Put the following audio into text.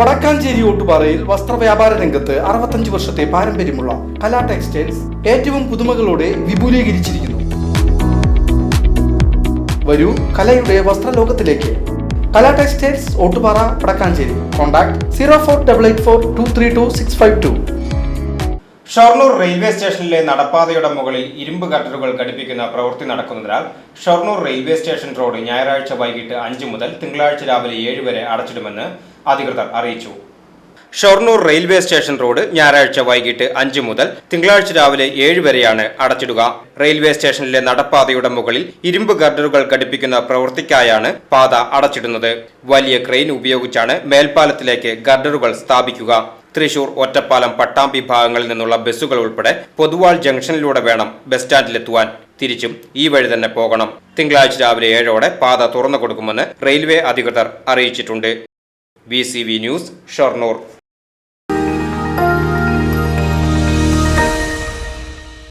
വടക്കാഞ്ചേരി ഓട്ടുപാറയിൽ വസ്ത്രവ്യാപാര രംഗത്ത് അറുപത്തഞ്ച് വർഷത്തെ പാരമ്പര്യമുള്ള കലാ ടെക്സ്റ്റൈൽസ് ഏറ്റവും പുതുമകളോടെ വിപുലീകരിച്ചിരിക്കുന്നു. വരൂ കലയുടെ വസ്ത്രലോകത്തിലേക്ക്. Kala textiles Ottupara Vadakkanchery. Contact zero four double eight four two three two six five two. Shoranur railway സ്റ്റേഷനിലെ നടപ്പാതയുടെ മുകളിൽ ഇരുമ്പ് കട്ടറുകൾ ഘടിപ്പിക്കുന്ന പ്രവൃത്തി നടക്കുന്നതിനാൽ ഷൊർണൂർ റെയിൽവേ സ്റ്റേഷൻ റോഡ് ഞായറാഴ്ച വൈകിട്ട് അഞ്ച് മുതൽ തിങ്കളാഴ്ച രാവിലെ ഏഴ് വരെ അടച്ചിടുമെന്ന് അധികൃതർ അറിയിച്ചു. ഷൊർണൂർ റെയിൽവേ സ്റ്റേഷൻ റോഡ് ഞായറാഴ്ച വൈകിട്ട് അഞ്ച് മുതൽ തിങ്കളാഴ്ച രാവിലെ ഏഴ് വരെയാണ് അടച്ചിടുക. റെയിൽവേ സ്റ്റേഷനിലെ നടപ്പാതയുടെ മുകളിൽ ഇരുമ്പ് ഗർഡറുകൾ ഘടിപ്പിക്കുന്ന പ്രവൃത്തിക്കായാണ് പാത അടച്ചിടുന്നത്. വലിയ ക്രെയിൻ ഉപയോഗിച്ചാണ് മേൽപ്പാലത്തിലേക്ക് ഗർഡറുകൾ സ്ഥാപിക്കുക. തൃശൂർ ഒറ്റപ്പാലം പട്ടാം വിഭാഗങ്ങളിൽ നിന്നുള്ള ബസ്സുകൾ ഉൾപ്പെടെ പൊതുവാൾ ജംഗ്ഷനിലൂടെ വേണം ബസ് സ്റ്റാൻഡിലെത്തുവാൻ. തിരിച്ചും ഈ വഴി തന്നെ പോകണം. തിങ്കളാഴ്ച രാവിലെ ഏഴോടെ പാത തുറന്നു കൊടുക്കുമെന്ന് റെയിൽവേ അധികൃതർ അറിയിച്ചിട്ടുണ്ട്. B news Shoranur